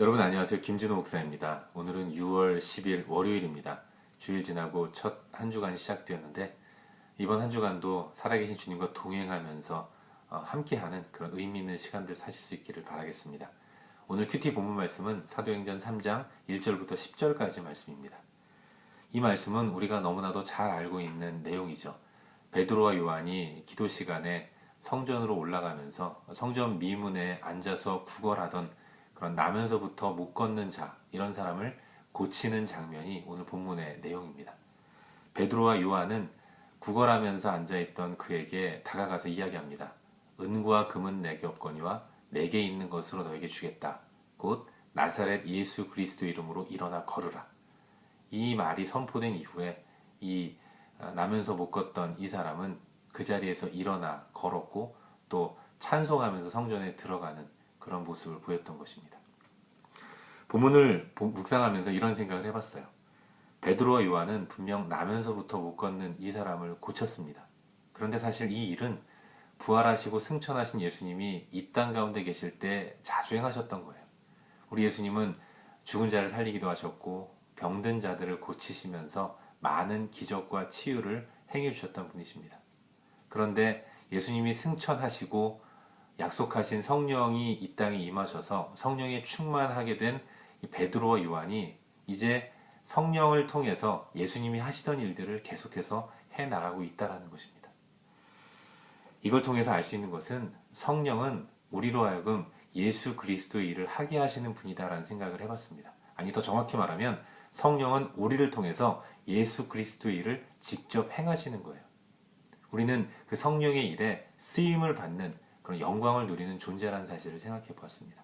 여러분 안녕하세요. 김진호 목사입니다. 오늘은 6월 10일 월요일입니다. 주일 지나고 첫 한 주간이 시작되었는데 이번 한 주간도 살아계신 주님과 동행하면서 어, 함께하는 그런 의미 있는 시간들 사실 수 있기를 바라겠습니다. 오늘 큐티 본문 말씀은 사도행전 3장 1절부터 10절까지 말씀입니다. 이 말씀은 우리가 너무나도 잘 알고 있는 내용이죠. 베드로와 요한이 기도 시간에 성전으로 올라가면서 성전 미문에 앉아서 구걸하던 그런 나면서부터 못 걷는 자 이런 사람을 고치는 장면이 오늘 본문의 내용입니다. 베드로와 요한은 구걸하면서 앉아있던 그에게 다가가서 이야기합니다. 은과 금은 내게 없거니와 내게 있는 것으로 너에게 주겠다. 곧 나사렛 예수 그리스도 이름으로 일어나 걸으라. 이 말이 선포된 이후에 이 아, 나면서 못 걷던 이 사람은 그 자리에서 일어나 걸었고 또 찬송하면서 성전에 들어가는 그런 모습을 보였던 것입니다. 본문을 묵상하면서 이런 생각을 해봤어요. 베드로와 요한은 분명 나면서부터 못 걷는 이 사람을 고쳤습니다. 그런데 사실 이 일은 부활하시고 승천하신 예수님이 이 땅 가운데 계실 때 자주 행하셨던 거예요. 우리 예수님은 죽은 자를 살리기도 하셨고 병든 자들을 고치시면서 많은 기적과 치유를 행해 주셨던 분이십니다. 그런데 예수님이 승천하시고 약속하신 성령이 이 땅에 임하셔서 성령에 충만하게 된 베드로와 요한이 이제 성령을 통해서 예수님이 하시던 일들을 계속해서 해 나가고 있다라는 것입니다. 이걸 통해서 알 수 있는 것은 성령은 우리로 하여금 예수 그리스도의 일을 하게 하시는 분이다라는 생각을 해봤습니다. 아니 더 정확히 말하면 성령은 우리를 통해서 예수 그리스도의 일을 직접 행하시는 거예요. 우리는 그 성령의 일에 쓰임을 받는 그런 영광을 누리는 존재라는 사실을 생각해 보았습니다.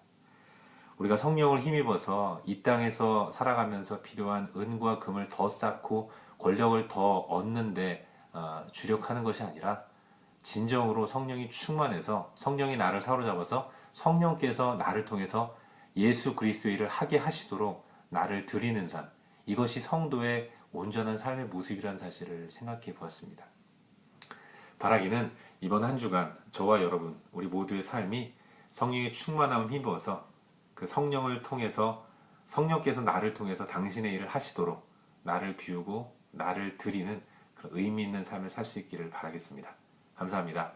우리가 성령을 힘입어서 이 땅에서 살아가면서 필요한 은과 금을 더 쌓고 권력을 더 얻는데 어, 주력하는 것이 아니라 진정으로 성령이 충만해서 성령이 나를 사로잡아서 성령께서 나를 통해서 예수 그리스도의 일을 하게 하시도록 나를 드리는 삶 이것이 성도의 온전한 삶의 모습이라는 사실을 생각해 보았습니다. 바라기는 이번 한 주간 저와 여러분 우리 모두의 삶이 성령의 충만함을 힘입어서 그 성령을 통해서 성령께서 나를 통해서 당신의 일을 하시도록 나를 비우고 나를 드리는 그런 의미 있는 삶을 살 수 있기를 바라겠습니다. 감사합니다.